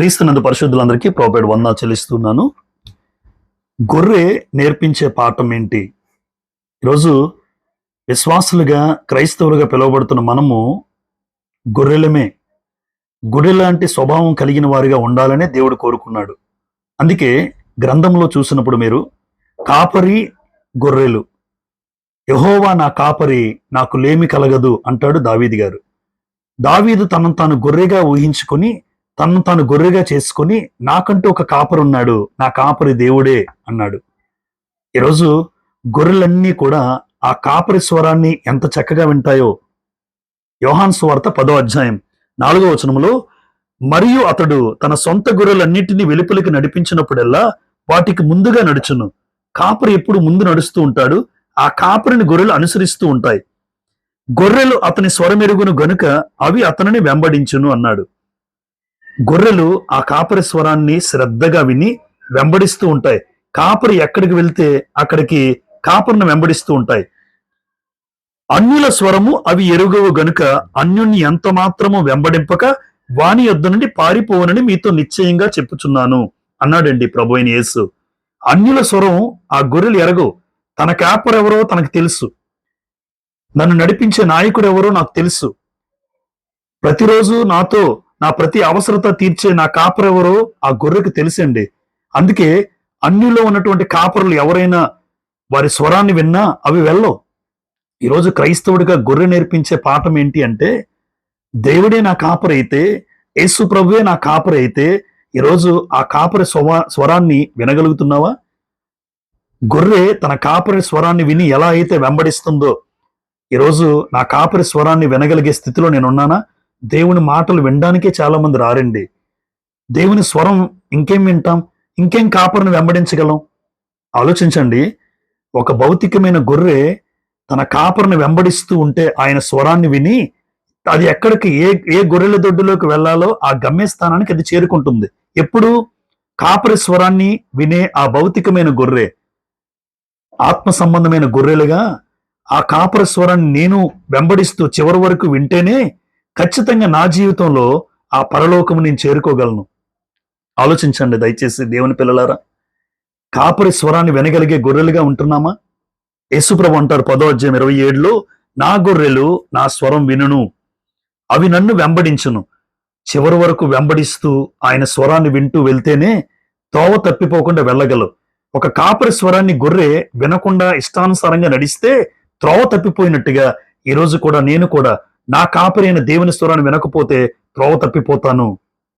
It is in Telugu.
క్రీస్తునందు పరిశుద్ధులందరికీ ప్రోపేడ్ వందా చెల్లిస్తున్నాను. గొర్రె నేర్పించే పాఠం ఏంటి? ఈరోజు విశ్వాసులుగా క్రైస్తవులుగా పిలువబడుతున్న మనము గొర్రెలమే. గొర్రె లాంటి స్వభావం కలిగిన వారిగా ఉండాలనే దేవుడు కోరుకున్నాడు. అందుకే గ్రంథంలో చూసినప్పుడు మీరు కాపరి గొర్రెలు. యహోవా నా కాపరి నాకు లేమి కలగదు అంటాడు దావీది గారు. దావీదు తనను తాను గొర్రెగా ఊహించుకొని తను తాను గొర్రెగా చేసుకొని నాకంటూ ఒక కాపరు ఉన్నాడు నా కాపరి దేవుడే అన్నాడు. ఈరోజు గొర్రెలన్నీ కూడా ఆ కాపరి స్వరాన్ని ఎంత చక్కగా వింటాయో. యోహాన్ స్వార్త పదో అధ్యాయం నాలుగో వచనంలో మరియు అతడు తన సొంత గొర్రెలన్నింటినీ వెలుపలికి నడిపించినప్పుడల్లా వాటికి ముందుగా నడుచును. కాపరి ఎప్పుడు ముందు నడుస్తూ ఉంటాడు. ఆ కాపరిని గొర్రెలు అనుసరిస్తూ ఉంటాయి. గొర్రెలు అతని స్వరమెరుగును గనుక అవి అతనిని వెంబడించును అన్నాడు. గొర్రెలు ఆ కాపరి స్వరాన్ని శ్రద్ధగా విని వెంబడిస్తూ ఉంటాయి. కాపరి ఎక్కడికి వెళ్తే అక్కడికి కాపరిని వెంబడిస్తూ ఉంటాయి. అన్యుల స్వరము అవి ఎరుగవు గనుక అన్యుణ్ణి ఎంత మాత్రము వెంబడింపక వాణి యొద్ద నుండి పారిపోవనని మీతో నిశ్చయంగా చెప్పుచున్నాను అన్నాడండి ప్రభు అయిన యేసు. అన్యుల స్వరం ఆ గొర్రెలు ఎరగవు. తన కాపర్ ఎవరో తనకు తెలుసు. నన్ను నడిపించే నాయకుడు ఎవరో నాకు తెలుసు. ప్రతిరోజు నాతో నా ప్రతి అవసరత తీర్చే నా కాపర్ ఎవరో ఆ గొర్రెకు తెలుసండి. అందుకే అన్నిలో ఉన్నటువంటి కాపరులు ఎవరైనా వారి స్వరాన్ని విన్నా అవి వెళ్ళవు. ఈరోజు క్రైస్తవుడిగా గొర్రె నేర్పించే పాఠం ఏంటి అంటే దేవుడే నా కాపరి అయితే యేసు ప్రభువే నా కాపరి అయితే ఈరోజు ఆ కాపరి స్వవా స్వరాన్ని వినగలుగుతున్నావా? గొర్రె తన కాపరి స్వరాన్ని విని ఎలా అయితే వెంబడిస్తుందో ఈరోజు నా కాపరి స్వరాన్ని వినగలిగే స్థితిలో నేను ఉన్నానా దేవుని మాటలు వినడానికే చాలా మంది రారండి. దేవుని స్వరం ఇంకేం వింటాం? ఇంకేం కాపరిని వెంబడించగలం? ఆలోచించండి. ఒక భౌతికమైన గొర్రె తన కాపరిని వెంబడిస్తూ ఉంటే ఆయన స్వరాన్ని విని అది ఎక్కడికి ఏ ఏ గొర్రెల దొడ్డులోకి వెళ్ళాలో ఆ గమ్యస్థానానికి అది చేరుకుంటుంది. ఎప్పుడు? కాపరి స్వరాన్ని వినే ఆ భౌతికమైన గొర్రె. ఆత్మ సంబంధమైన గొర్రెలుగా ఆ కాపర స్వరాన్ని నేను వెంబడిస్తూ చివరి వరకు వింటేనే ఖచ్చితంగా నా జీవితంలో ఆ పరలోకము నేను చేరుకోగలను. ఆలోచించండి దయచేసి దేవుని పిల్లలారా. కాపరి స్వరాన్ని వినగలిగే గొర్రెలుగా ఉంటున్నామా? యేసుప్రభు అంటారు పదో అధ్యాయం ఇరవై ఏడులో నా గొర్రెలు నా స్వరం వినును అవి నన్ను వెంబడించును. చివరి వరకు వెంబడిస్తూ ఆయన స్వరాన్ని వింటూ వెళ్తేనే తోవ తప్పిపోకుండా వెళ్ళగలవు ఒక కాపరి స్వరాన్ని గొర్రె వినకుండా ఇష్టానుసారంగా నడిస్తే త్రోవ తప్పిపోయినట్టుగా ఈరోజు కూడా నేను కూడా నా కాపరి అయిన దేవుని స్వరాన్ని వినకపోతే త్రోవ తప్పిపోతాను.